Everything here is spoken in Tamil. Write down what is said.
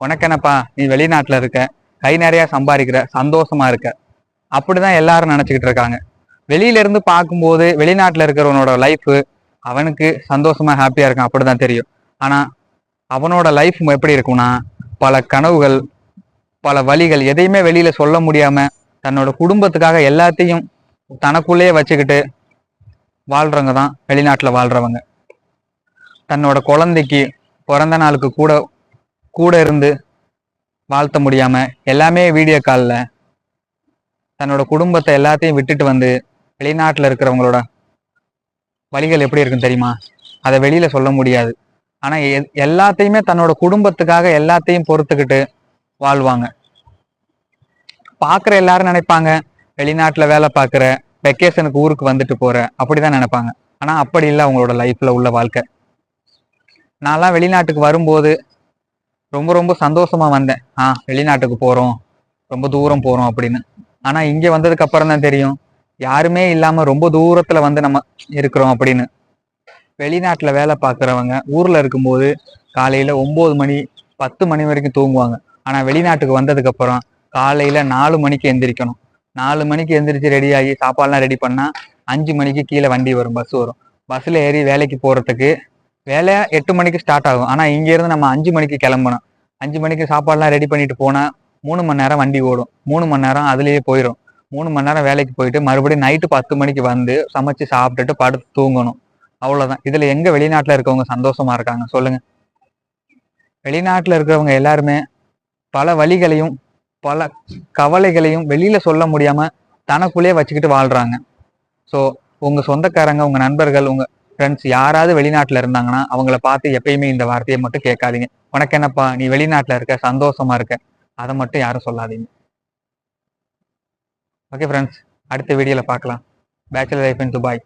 உனக்கெனப்பா நீ வெளிநாட்டுல இருக்க கை நிறைய சம்பாதிக்கிற சந்தோஷமா இருக்க. அப்படிதான் எல்லாரும் நினைச்சுக்கிட்டு இருக்காங்க. வெளியில இருந்து பார்க்கும்போது வெளிநாட்டுல இருக்கிறவனோட லைஃப் அவனுக்கு சந்தோஷமா ஹாப்பியா இருக்கான் அப்படிதான் தெரியும். ஆனா அவனோட லைஃப் எப்படி இருக்கும்னா பல கனவுகள் பல வழிகள் எதையுமே வெளியில சொல்ல முடியாம தன்னோட குடும்பத்துக்காக எல்லாத்தையும் தனக்குள்ளேயே வச்சுக்கிட்டு வாழ்றவங்க தான் வெளிநாட்டுல வாழ்றவங்க. தன்னோட குழந்தைக்கு பிறந்த நாளுக்கு கூட கூட இருந்து வாழ்த்த முடியாமல் எல்லாமே வீடியோ காலில் தன்னோட குடும்பத்தை எல்லாத்தையும் விட்டுட்டு வந்து வெளிநாட்டில் இருக்கிறவங்களோட வழிகள் எப்படி இருக்கும் தெரியுமா? அதை வெளியில் சொல்ல முடியாது. ஆனால் எ- எல்லாத்தையுமே தன்னோட குடும்பத்துக்காக எல்லாத்தையும் பொறுத்துக்கிட்டு வாழ்வாங்க. பார்க்குற எல்லாரும் நினைப்பாங்க வெளிநாட்டில் வேலை பார்க்குற வெக்கேஷனுக்கு ஊருக்கு வந்துட்டு போற அப்படிதான் நினைப்பாங்க. ஆனால் அப்படி இல்லை அவங்களோட லைஃப்பில் உள்ள வாழ்க்கை. நான்லாம் வெளிநாட்டுக்கு வரும்போது ரொம்ப ரொம்ப சந்தோஷமா வந்தேன். ஆ வெளிநாட்டுக்கு போறோம். ரொம்ப தூரம் போறோம் அப்படின்னு. ஆனா இங்க வந்ததுக்கு அப்புறம் தான் தெரியும். யாருமே இல்லாம ரொம்ப தூரத்துல வந்து நம்ம இருக்கிறோம் அப்படின்னு. வெளிநாட்டுல வேலை பார்க்குறவங்க ஊர்ல இருக்கும்போது காலையில ஒன்பது மணி பத்து மணி வரைக்கும் தூங்குவாங்க. ஆனா வெளிநாட்டுக்கு வந்ததுக்கு அப்புறம் காலையில நாலு மணிக்கு எந்திரிக்கணும். நாலு மணிக்கு எந்திரிச்சு ரெடி ஆகி சாப்பாடுலாம் ரெடி பண்ணா அஞ்சு மணிக்கு கீழே வண்டி வரும் பஸ் வரும். பஸ்ல ஏறி வேலைக்கு போறதுக்கு வேலை எட்டு மணிக்கு ஸ்டார்ட் ஆகும். ஆனா இங்க இருந்து நம்ம அஞ்சு மணிக்கு கிளம்பணும். அஞ்சு மணிக்கு சாப்பாடுலாம் ரெடி பண்ணிட்டு போனால் மூணு மணி நேரம் வண்டி ஓடும். மூணு மணி நேரம் அதுலேயே போயிடும் மூணு மணி நேரம் வேலைக்கு போயிட்டு மறுபடியும் நைட்டு பத்து மணிக்கு வந்து சமைச்சு சாப்பிட்டுட்டு படுத்து தூங்கணும். அவ்வளோதான் இதில் எங்கே வெளிநாட்டில் இருக்கவங்க சந்தோஷமா இருக்காங்க சொல்லுங்க. வெளிநாட்டில் இருக்கிறவங்க எல்லாருமே பல வழிகளையும் பல கவலைகளையும் வெளியில சொல்ல முடியாம தனக்குள்ளேயே வச்சுக்கிட்டு வாழ்றாங்க. ஸோ உங்க சொந்தக்காரங்க உங்க நண்பர்கள் உங்க ஃப்ரெண்ட்ஸ் யாராவது வெளிநாட்டுல இருந்தாங்கன்னா அவங்கள பார்த்து எப்பயுமே இந்த வார்த்தையை மட்டும் கேட்காதீங்க. உனக்கு என்னப்பா நீ வெளிநாட்டுல இருக்க சந்தோஷமா இருக்க? அதை மட்டும் யாரும் சொல்லாதீங்க. ஓகே ஃப்ரெண்ட்ஸ் அடுத்த வீடியோல பார்க்கலாம். பேச்சுலர் லைஃப் இன் துபாய்